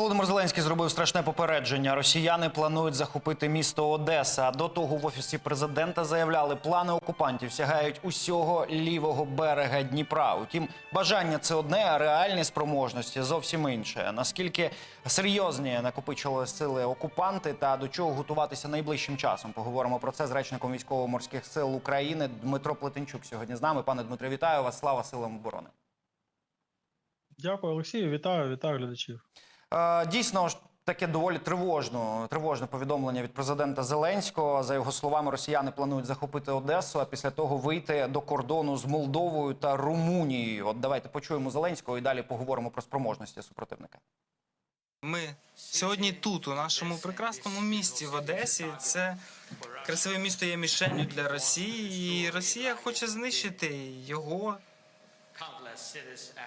Володимир Зеленський зробив страшне попередження. Росіяни планують захопити місто Одеса. До того в офісі президента заявляли, плани окупантів сягають усього лівого берега Дніпра. Утім, бажання це одне, а реальні спроможності зовсім інше. Наскільки серйозні накопичували сили окупанти та до чого готуватися найближчим часом? Поговоримо про це з речником військово-морських сил України Дмитро Плетенчук. Сьогодні з нами. Пане Дмитро, вітаю вас. Слава силам оборони. Дякую, Олексію. Вітаю, вітаю глядачів. Е, Дійсно таке доволі тривожно, тривожне повідомлення від президента Зеленського. За його словами, росіяни планують захопити Одесу, а після того вийти до кордону з Молдовою та Румунією. От давайте почуємо Зеленського і далі поговоримо про спроможності супротивника. Ми сьогодні тут, у нашому прекрасному місті в Одесі. Це красиве місто є мішенью для Росії, і Росія хоче знищити його,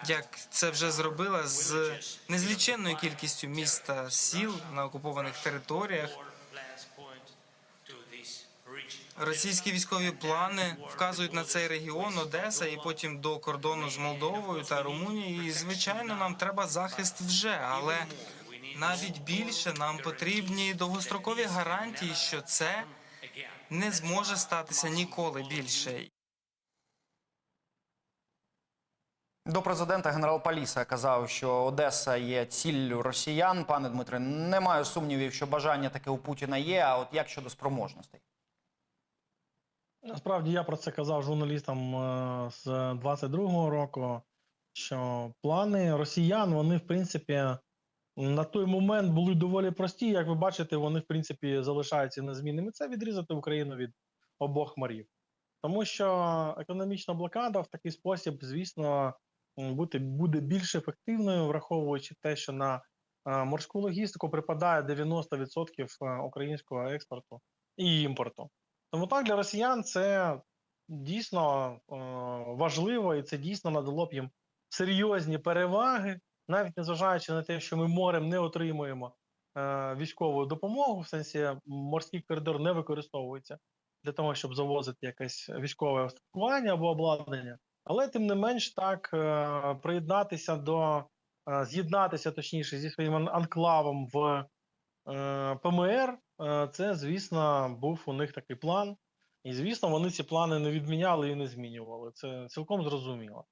як це вже зробила з незліченною кількістю міст та сіл на окупованих територіях. Російські військові плани вказують на цей регіон Одеса і потім до кордону з Молдовою та Румунією. І звичайно, нам треба захист вже, але навіть більше нам потрібні довгострокові гарантії, що це не зможе статися ніколи більше. До президента генерал Паліса казав, що Одеса є ціллю росіян. Пане Дмитре, не маю сумнівів, що бажання таке у Путіна є. А от як щодо спроможностей? Насправді я про це казав журналістам е, з 22-го року, що плани росіян, вони, в принципі, на той момент були доволі прості. Як ви бачите, вони, в принципі, залишаються незмінними. Це відрізати Україну від обох морів. Тому що економічна блокада в такий спосіб, звісно, бути, буде більш ефективною, враховуючи те, що на е, морську логістику припадає 90% е, українського експорту і імпорту. Тому так для росіян це дійсно е, важливо, і це дійсно надало б їм серйозні переваги, навіть незважаючи на те, що ми морем не отримуємо військову допомогу, в сенсі морський коридор не використовується для того, щоб завозити якесь військове устаткування або обладнання. Але тим не менш так е, приєднатися до е, з'єднатися точніше зі своїм анклавом в е, ПМР. Це, звісно, був у них такий план. І, звісно, вони ці плани не відміняли і не змінювали. Це цілком зрозуміло.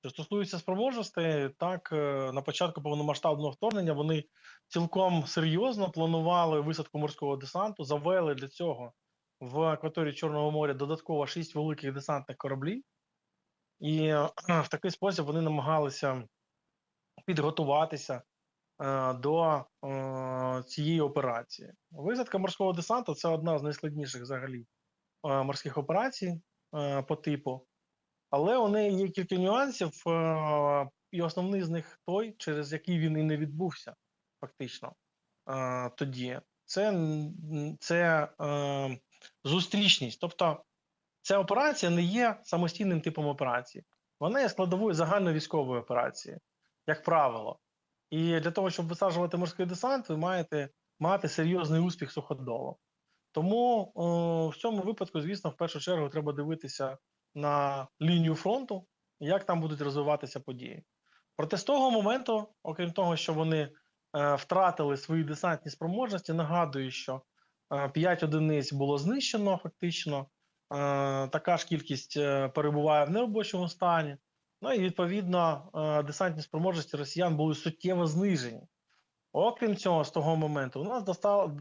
Що стосується спроможностей, так на початку повномасштабного вторгнення вони цілком серйозно планували висадку морського десанту, завели для цього в акваторії Чорного моря додатково шість великих десантних кораблів, і в такий спосіб вони намагалися підготуватися е, до е, цієї операції. Висадка морського десанту це одна з найскладніших взагалі е, морських операцій по типу, але у неї є кілька нюансів, і основний з них той, через який він і не відбувся, фактично тоді. Це, це е, зустрічність. Тобто, ця операція не є самостійним типом операції. Вона є складовою загальновійськової операції, як правило. І для того, щоб висаджувати морський десант, ви маєте мати серйозний успіх суходолу. Тому о, в цьому випадку, звісно, в першу чергу треба дивитися на лінію фронту, як там будуть розвиватися події. Проте з того моменту, окрім того, що вони е, втратили свої десантні спроможності, нагадую, що е, 5 одиниць було знищено фактично. Е, така ж кількість е, перебуває в неробочому стані. Ну і відповідно е, десантні спроможності росіян були суттєво знижені. Окрім цього, з того моменту, у нас достав,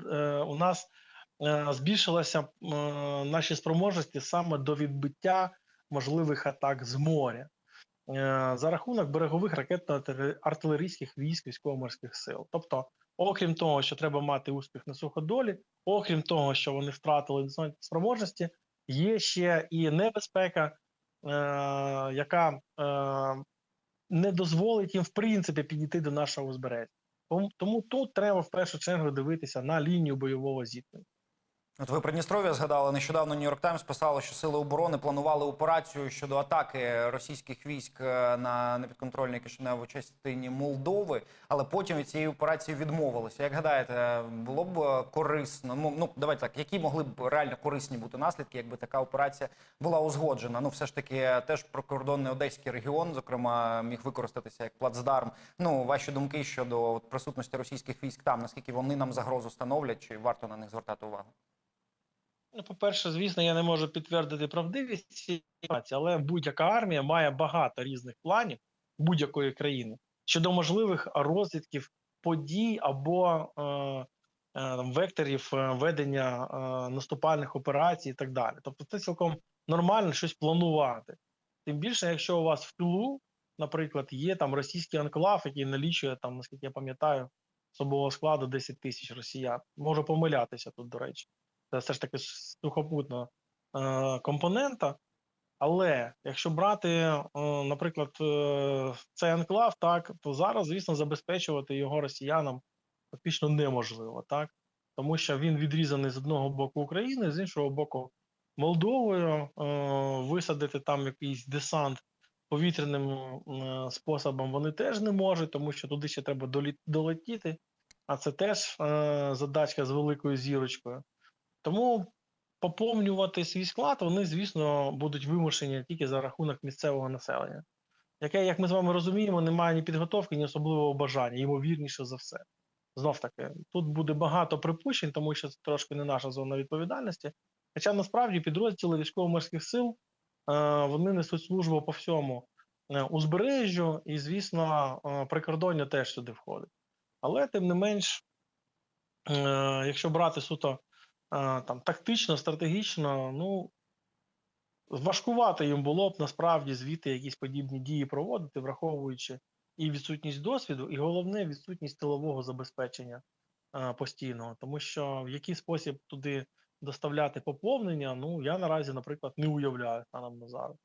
у нас збільшилися наші спроможності саме до відбиття можливих атак з моря за рахунок берегових ракетно-артилерійських військ військово-морських сил. Тобто, окрім того, що треба мати успіх на суходолі, окрім того, що вони втратили десантні спроможності, є ще і небезпека, е, яка е, не дозволить їм в принципі підійти до нашого узбережжя. Тому, тут треба в першу чергу дивитися на лінію бойового зіткнення. От ви Придністров'я згадали нещодавно. Нью-Йорк Таймс писало, що сили оборони планували операцію щодо атаки російських військ е, на непідконтрольній Кишиневу частині Молдови, але потім від цієї операції відмовилися. Як гадаєте, було б е, корисно? Ну, ну давайте так, які могли б реально корисні бути наслідки, якби така операція була узгоджена? Ну, все ж таки, теж прикордонний одеський регіон, зокрема, міг використатися як плацдарм. Ну, ваші думки щодо присутності російських військ там, наскільки вони нам загрозу становлять, чи варто на них звертати увагу? Ну, по-перше, звісно, я не можу підтвердити правдивість цієї інформації, але будь-яка армія має багато різних планів будь-якої країни щодо можливих розвідків подій або е, е, векторів е, ведення е, наступальних операцій і так далі. Тобто, це цілком нормально щось планувати. Тим більше, якщо у вас в тилу, наприклад, є там російський анклав, який налічує там, наскільки я пам'ятаю, особового складу 10 тисяч росіян. Можу помилятися тут, до речі це все ж таки сухопутна е, компонента. Але якщо брати, е, наприклад, е, цей анклав, так то зараз, звісно, забезпечувати його росіянам фактично неможливо, так тому що він відрізаний з одного боку України, з іншого боку Молдовою. Е, висадити там якийсь десант повітряним е, способом вони теж не можуть, тому що туди ще треба долі- долетіти. А це теж е, задачка з великою зірочкою. Тому поповнювати свій склад вони, звісно, будуть вимушені тільки за рахунок місцевого населення, яке, як ми з вами розуміємо, не має ні підготовки, ні особливого бажання, ймовірніше за все. Знов таки, тут буде багато припущень, тому що це трошки не наша зона відповідальності. Хоча насправді підрозділи військово-морських сил е, вони несуть службу по всьому е, узбережжю, і, звісно, е, прикордоння теж сюди входить. Але тим не менш, якщо брати суто там тактично, стратегічно, ну важкувато їм було б насправді звідти якісь подібні дії проводити, враховуючи і відсутність досвіду, і головне відсутність тилового забезпечення постійного, тому що в який спосіб туди доставляти поповнення, ну я наразі, наприклад, не уявляю станом на зараз.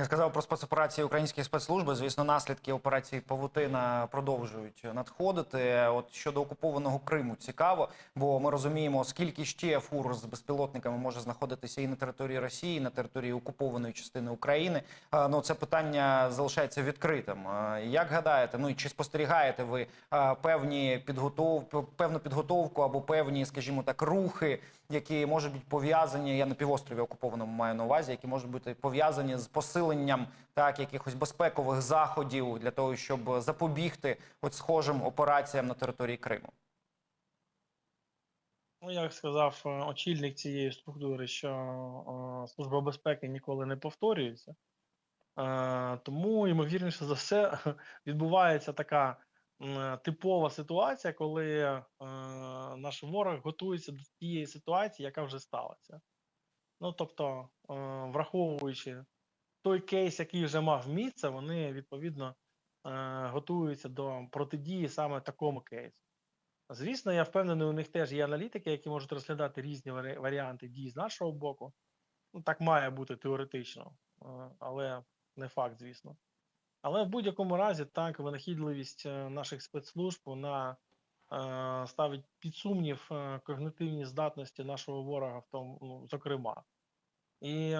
Я сказав про спецоперації українських спецслужби. Звісно, наслідки операції Павутина продовжують надходити. От щодо окупованого Криму цікаво, бо ми розуміємо, скільки ще фур з безпілотниками може знаходитися і на території Росії, і на території окупованої частини України. Ну це питання залишається відкритим. Як гадаєте, ну і чи спостерігаєте ви певні підготов... певну підготовку або певні, скажімо так, рухи, які можуть бути пов'язані? Я на півострові окупованому маю на увазі, які можуть бути пов'язані з посиленням так якихось безпекових заходів для того, щоб запобігти от схожим операціям на території Криму. Ну, як сказав е, очільник цієї структури, що е, служба безпеки ніколи не повторюється. Е, тому, ймовірніше за все, відбувається така м, типова ситуація, коли е, наш ворог готується до тієї ситуації, яка вже сталася. Ну, тобто, е, враховуючи той кейс, який вже мав місце, вони відповідно е, готуються до протидії саме такому кейсу. Звісно, я впевнений, у них теж є аналітики, які можуть розглядати різні варіанти дій з нашого боку. Ну, так має бути теоретично, е, але не факт, звісно. Але в будь-якому разі, так, винахідливість е, наших спецслужб вона ставить під сумнів когнитивні здатності нашого ворога, в тому, ну, зокрема. І,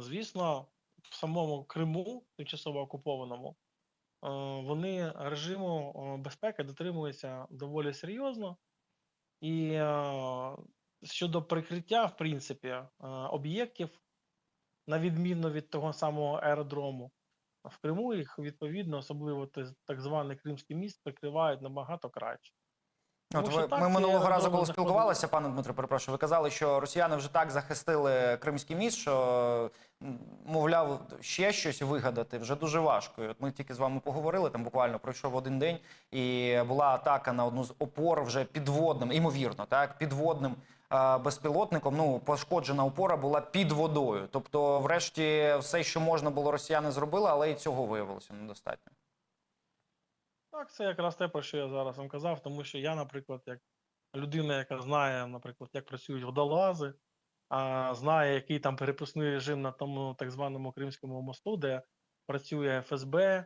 звісно, в самому Криму, тимчасово окупованому, е, вони режиму е, безпеки дотримуються доволі серйозно. І е, щодо прикриття, в принципі, об'єктів, на відміну від того самого аеродрому, в Криму їх відповідно, особливо так званий Кримський міст, прикривають набагато краще. От ви, так, ми минулого разу, коли спілкувалися, пане Дмитро, перепрошую, ви казали, що росіяни вже так захистили Кримський міст, що мовляв, ще щось вигадати вже дуже важко. І От ми тільки з вами поговорили. Там буквально пройшов один день, і була атака на одну з опор вже підводним, імовірно, так підводним. е, Безпілотником, ну пошкоджена опора була під водою. Тобто, врешті, все, що можна було, росіяни зробили, але і цього виявилося недостатньо. Так, це якраз те, про що я зараз вам казав, тому що я, наприклад, як людина, яка знає, наприклад, як працюють водолази, а знає, який там перепускний режим на тому так званому Кримському мосту, де працює ФСБ,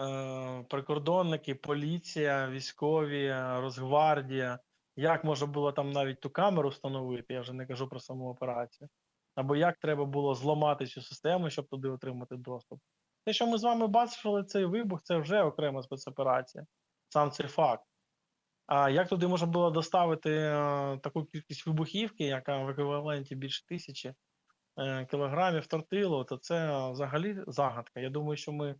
е, прикордонники, поліція, військові, Росгвардія, як можна було там навіть ту камеру встановити, я вже не кажу про саму операцію, або як треба було зламати цю систему, щоб туди отримати доступ. Те, що ми з вами бачили, цей вибух, це вже окрема спецоперація, сам цей факт. А як туди можна було доставити е, таку кількість вибухівки, яка в еквіваленті більше тисячі е, кілограмів тортилу, то це взагалі загадка. Я думаю, що ми,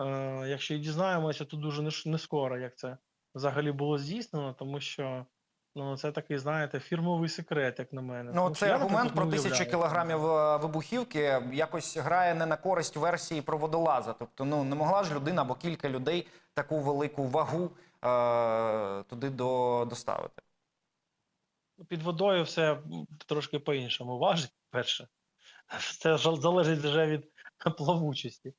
е, якщо і дізнаємося, то дуже не, не скоро, як це взагалі було здійснено, тому що ну, це такий, знаєте, фірмовий секрет, як на мене. Ну, Тому цей аргумент про тисячу кілограмів е, вибухівки якось грає не на користь версії про водолаза. Тобто, ну не могла ж людина або кілька людей таку велику вагу е, туди до, доставити. Під водою все трошки по-іншому важить, перше. Це залежить вже від плавучості.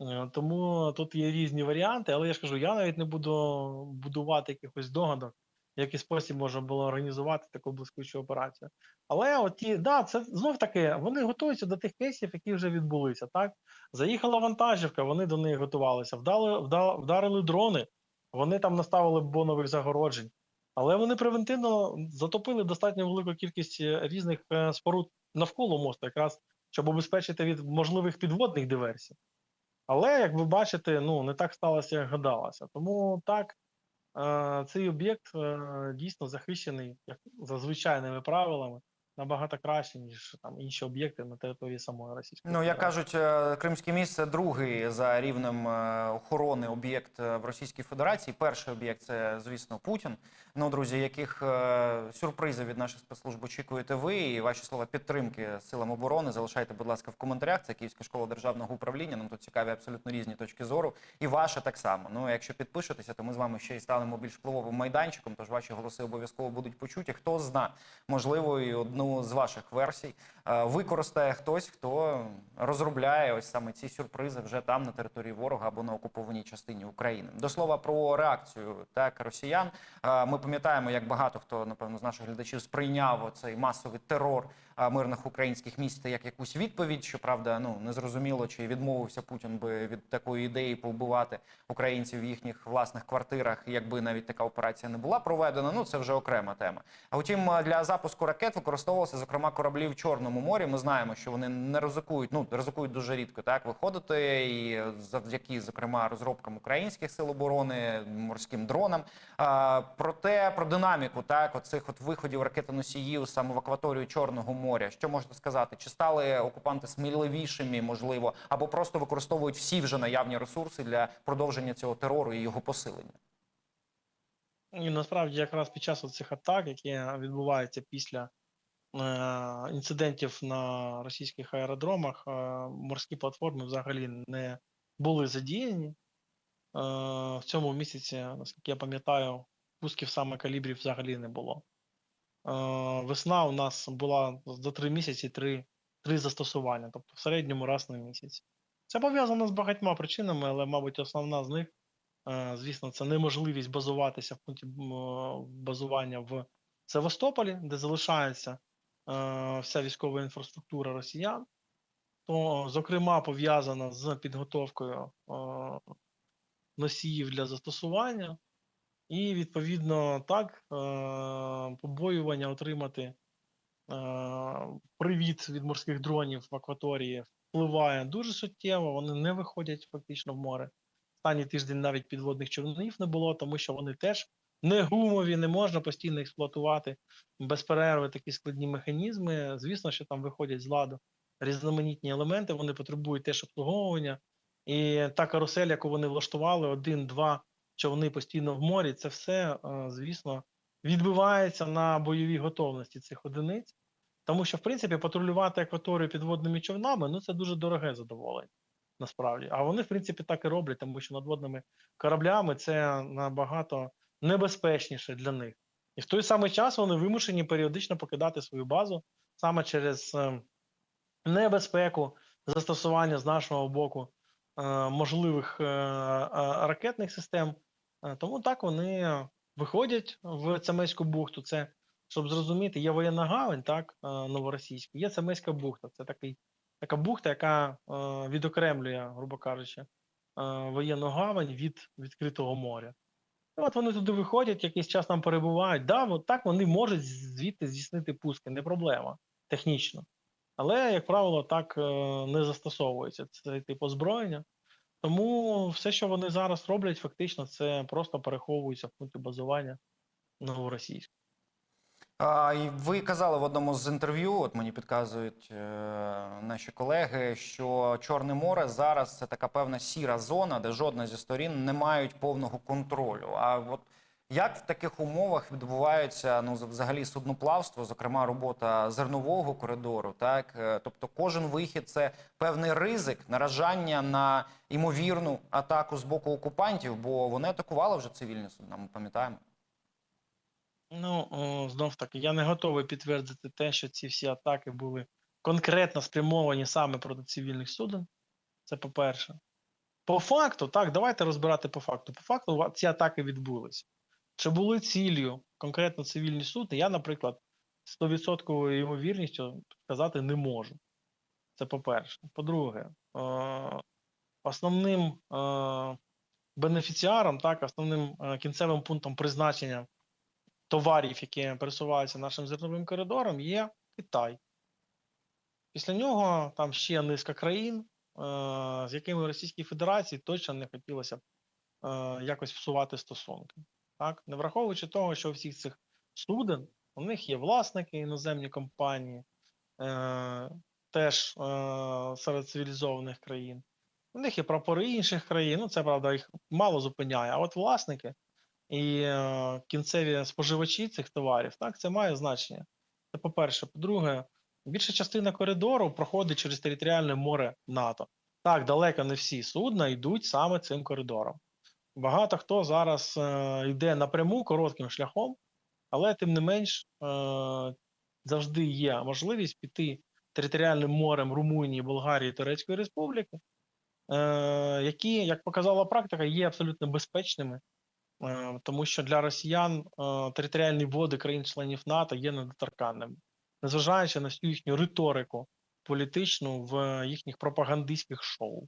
Е, Тому тут є різні варіанти, але я ж кажу, я навіть не буду будувати якихось догадок, який спосіб можна було організувати таку блискучу операцію. Але от ті, да, це знов таки, вони готуються до тих кейсів, які вже відбулися. Так? Заїхала вантажівка, вони до неї готувалися, вдали, вда, вдарили дрони, вони там наставили бонових загороджень. Але вони превентивно затопили достатньо велику кількість е, різних е, споруд навколо мосту, якраз щоб обезпечити від можливих підводних диверсій. Але, як ви бачите, ну не так сталося, як гадалося. Тому так, цей об'єкт е, дійсно захищений як за звичайними правилами набагато краще, ніж там інші об'єкти на території самої Російської Ну, як кажуть, Кримське Кримський міст це другий за рівнем е, охорони об'єкт е, в Російській Федерації. Перший об'єкт це, звісно, Путін. Ну, друзі, яких е, сюрпризів від наших спецслужб очікуєте ви і ваші слова підтримки силам оборони залишайте, будь ласка, в коментарях. Це Київська школа державного управління. Нам тут цікаві абсолютно різні точки зору. І ваша так само. Ну, якщо підпишетеся, то ми з вами ще й станемо більш впливовим майданчиком. Тож ваші голоси обов'язково будуть почуті. Хто зна, можливо, і одну з ваших версій е, використає хтось, хто розробляє ось саме ці сюрпризи вже там на території ворога або на окупованій частині України. До слова про реакцію так росіян. Е, Ми пам'ятаємо, як багато хто напевно з наших глядачів сприйняв цей масовий терор мирних українських міст як якусь відповідь. Щоправда, ну не зрозуміло, чи відмовився Путін би від такої ідеї повбивати українців в їхніх власних квартирах, якби навіть така операція не була проведена. Ну це вже окрема тема. А втім, е, для запуску ракет використовувалися зокрема кораблі в Чорному морі. Ми знаємо, що вони не ризикують, ну ризикують дуже рідко так виходити, і завдяки зокрема розробкам українських сил оборони, морським дронам. А, проте про динаміку так оцих от виходів ракетоносіїв саме в акваторію Чорного моря. Що можете сказати? Чи стали окупанти сміливішими, можливо, або просто використовують всі вже наявні ресурси для продовження цього терору і його посилення? І насправді якраз під час цих атак, які відбуваються після е, інцидентів на російських аеродромах, е, морські платформи взагалі не були задіяні. Е, в цьому місяці, наскільки я пам'ятаю, пусків саме калібрів взагалі не було. Е, весна у нас була за три місяці три, три застосування, тобто в середньому раз на місяць. Це пов'язано з багатьма причинами, але, мабуть, основна з них Е, Звісно, це неможливість базуватися в пункті е, базування в Севастополі, де залишається вся військова інфраструктура росіян, то, зокрема, пов'язана з підготовкою носіїв для застосування, і, відповідно, так, е, побоювання отримати е, привіт від морських дронів в акваторії впливає дуже суттєво, вони не виходять фактично в море останній тиждень навіть підводних човнів не було, тому що вони теж не гумові, не можна постійно експлуатувати без перерви такі складні механізми. Звісно, що там виходять з ладу різноманітні елементи, вони потребують теж обслуговування. І та карусель, яку вони влаштували, один-два човни постійно в морі, це все, е, звісно, відбивається на бойовій готовності цих одиниць. Тому що, в принципі, патрулювати акваторію підводними човнами ну це дуже дороге задоволення насправді. А вони, в принципі, так і роблять, тому що надводними кораблями це набагато небезпечніше для них. І в той самий час вони вимушені періодично покидати свою базу саме через е, небезпеку застосування з нашого боку е, можливих ракетних систем. Е, Тому так вони виходять в Цемеську бухту. Це щоб зрозуміти, є воєнна гавань, так, е, новоросійська, є Цемеська бухта. Це такий така бухта, яка е, відокремлює, грубо кажучи, воєнну гавань від відкритого моря. І от вони туди виходять, якийсь час там перебувають. Да, от так вони можуть звідти здійснити пуски, не проблема технічно. Але, як правило, так не застосовується цей тип озброєння. Тому все, що вони зараз роблять, фактично, це просто переховуються в пункті базування новоросійську. А, ви казали в одному з інтерв'ю, от мені підказують е, наші колеги, що Чорне море зараз це така певна сіра зона, де жодна зі сторін не мають повного контролю. А от як в таких умовах відбувається ну взагалі судноплавство, зокрема робота зернового коридору, так Е, тобто кожен вихід це певний ризик наражання на імовірну атаку з боку окупантів, бо вони атакували вже цивільні судна. Ми пам'ятаємо. Ну, знов таки, я не готовий підтвердити те, що ці всі атаки були конкретно спрямовані саме проти цивільних суден. Це по-перше. По факту, так, давайте розбирати по факту. По факту ці атаки відбулись. Чи були ціллю конкретно цивільні судни, я, наприклад, 100% ймовірністю сказати не можу. Це по-перше. По-друге, е- основним е- бенефіціаром, так, основним е, кінцевим пунктом призначення товарів, які пересуваються нашим зерновим коридором, є Китай. Після нього там ще низка країн, з якими Російській Федерації точно не хотілося якось всувати стосунки. Так? Не враховуючи того, що у всіх цих суден у них є власники, іноземні компанії, е, теж е, серед цивілізованих країн. У них є прапори інших країн. Ну, це правда їх мало зупиняє. А от власники і е, кінцеві споживачі цих товарів, так, це має значення. Це по-перше. По-друге, більша частина коридору проходить через територіальне море НАТО. Так, далеко не всі судна йдуть саме цим коридором. Багато хто зараз е, йде напряму коротким шляхом, але тим не менш е, завжди є можливість піти територіальним морем Румунії, Болгарії, Турецької Республіки, е, які, як показала практика, є абсолютно безпечними. Е, тому що для росіян е, територіальні води країн-членів НАТО є недоторканними, незважаючи на всю їхню риторику політичну в їхніх пропагандистських шоу.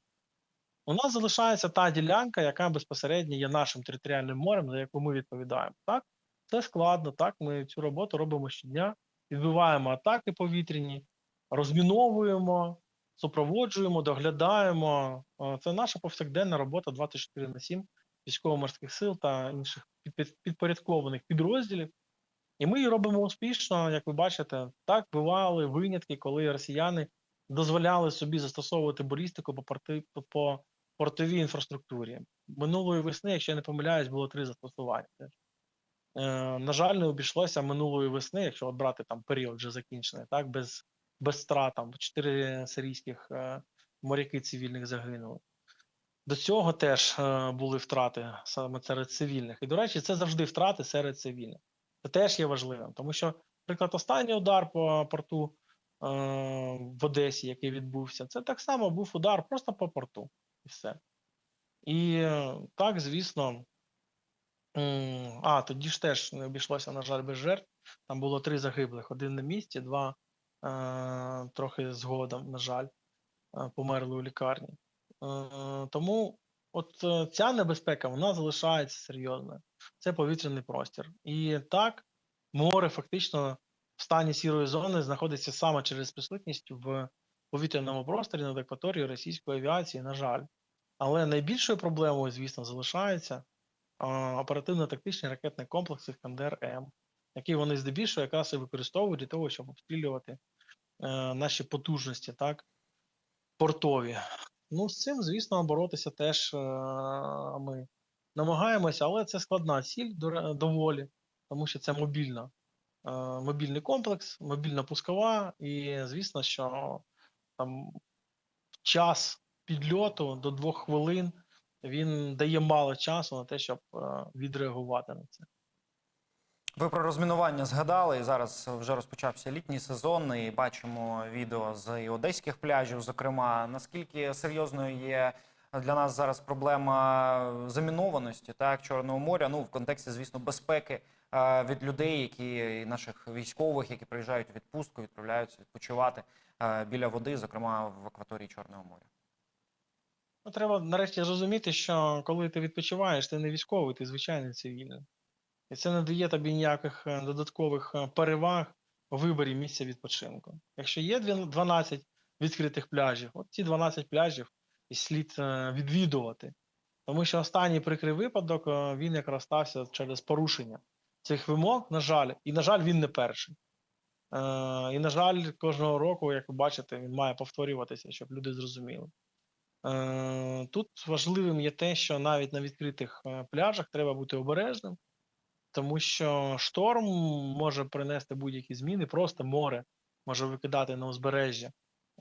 У нас залишається та ділянка, яка безпосередньо є нашим територіальним морем, за яку ми відповідаємо. Так, це складно. Так, ми цю роботу робимо щодня, відбиваємо атаки повітряні, розміновуємо, супроводжуємо, доглядаємо. Е, Це наша повсякденна робота 24 на 7 військово-морських сил та інших під- підпорядкованих підрозділів. І ми її робимо успішно, як ви бачите, так бували винятки, коли росіяни дозволяли собі застосовувати балістику по, порти, по портовій інфраструктурі. Минулої весни, якщо я не помиляюсь, було три застосування. Е, на жаль, не обійшлося минулої весни, якщо от брати там період вже закінчений, так, без, без страт, чотири сирійських е, моряки цивільних загинули. До цього теж е, були втрати саме серед цивільних. І, до речі, це завжди втрати серед цивільних. Це теж є важливим, тому що, наприклад, останній удар по порту е, в Одесі, який відбувся, це так само був удар просто по порту. І все. І е, так, звісно. А, тоді ж теж не обійшлося, на жаль, без жертв. Там було три загиблих: один на місці, два е, трохи згодом, на жаль, е, померли у лікарні. Е, Тому от е, ця небезпека вона залишається серйозною. Це повітряний простір. І так, море фактично в стані сірої зони знаходиться саме через присутність в повітряному просторі над акваторією російської авіації, на жаль. Але найбільшою проблемою, звісно, залишається оперативно-тактичний ракетний комплекс Іскандер-М, який вони здебільшого якраз і використовують для того, щоб обстрілювати е, наші потужності, так, портові. Ну, з цим, звісно, боротися теж е, ми намагаємося, але це складна ціль доволі, тому що це мобільна, е, мобільний комплекс, мобільна пускова, і звісно, що там час підльоту до двох хвилин він дає мало часу на те, щоб е, відреагувати на це. Ви про розмінування згадали. І зараз вже розпочався літній сезон. І бачимо відео з одеських пляжів. Зокрема, наскільки серйозною є для нас зараз проблема замінованості так Чорного моря? Ну в контексті, звісно, безпеки від людей, які наших військових, які приїжджають у відпустку, відправляються відпочивати е, біля води, зокрема в акваторії Чорного моря. Ну, треба нарешті зрозуміти, що коли ти відпочиваєш, ти не військовий, ти звичайний цивільний. І це не дає тобі ніяких е, додаткових е, переваг у виборі місця відпочинку. Якщо є дві- 12 відкритих пляжів, от ці 12 пляжів і слід е, відвідувати. Тому що останній прикрий випадок е, він якраз стався через порушення цих вимог, на жаль, і, на жаль, він не перший. Е, і, на жаль, кожного року, як ви бачите, він має повторюватися, щоб люди зрозуміли. Е, Тут важливим є те, що навіть на відкритих е, пляжах треба бути обережним, тому що шторм може принести будь-які зміни, просто море може викидати на узбережжя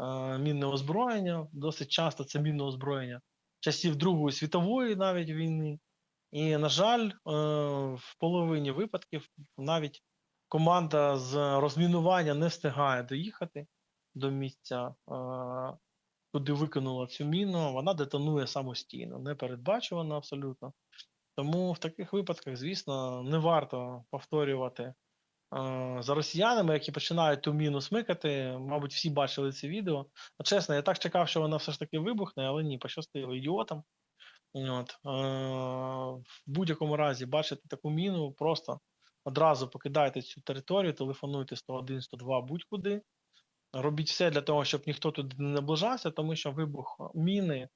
е, мінне озброєння. Досить часто це мінне озброєння часів Другої світової навіть війни. І, на жаль, е, в половині випадків навіть команда з розмінування не встигає доїхати до місця, е, куди викинула цю міну. Вона детонує самостійно, непередбачувано абсолютно. Тому в таких випадках, звісно, не варто повторювати е, за росіянами, які починають ту міну смикати. Мабуть, всі бачили це відео. Чесно, я так чекав, що вона все ж таки вибухне, але ні, пощастило ідіотам. От. Е, в будь-якому разі бачите таку міну, просто одразу покидайте цю територію, телефонуйте 101, 102 будь-куди. Робіть все для того, щоб ніхто туди не наближався, тому що вибух міни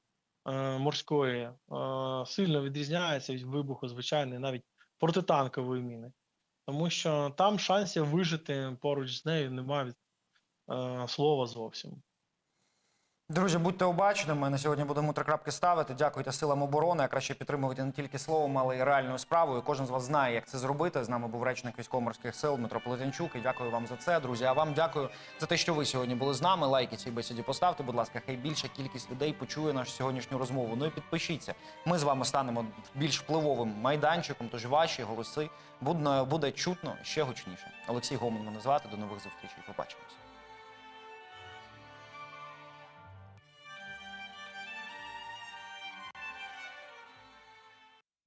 е, морської е, сильно відрізняється від вибуху звичайної, навіть протитанкової міни. Тому що там шансів вижити поруч з нею немає від е, слова зовсім. Друзі, будьте обачними. На сьогодні будемо три крапки ставити. Дякуйте силам оборони. А краще підтримуйте не тільки словом, але й реальною справою. Кожен з вас знає, як це зробити. З нами був речник військово-морських сил Дмитро Полетенчук. І дякую вам за це, друзі. А вам дякую за те, що ви сьогодні були з нами. Лайки цій бесіді поставте, будь ласка, хай більша кількість людей почує нашу сьогоднішню розмову. Ну і підпишіться. Ми з вами станемо більш впливовим майданчиком. Тож ваші голоси буде, чутно ще гучніше. Олексій Гомон мене звати. До нових зустрічей. Побачимось.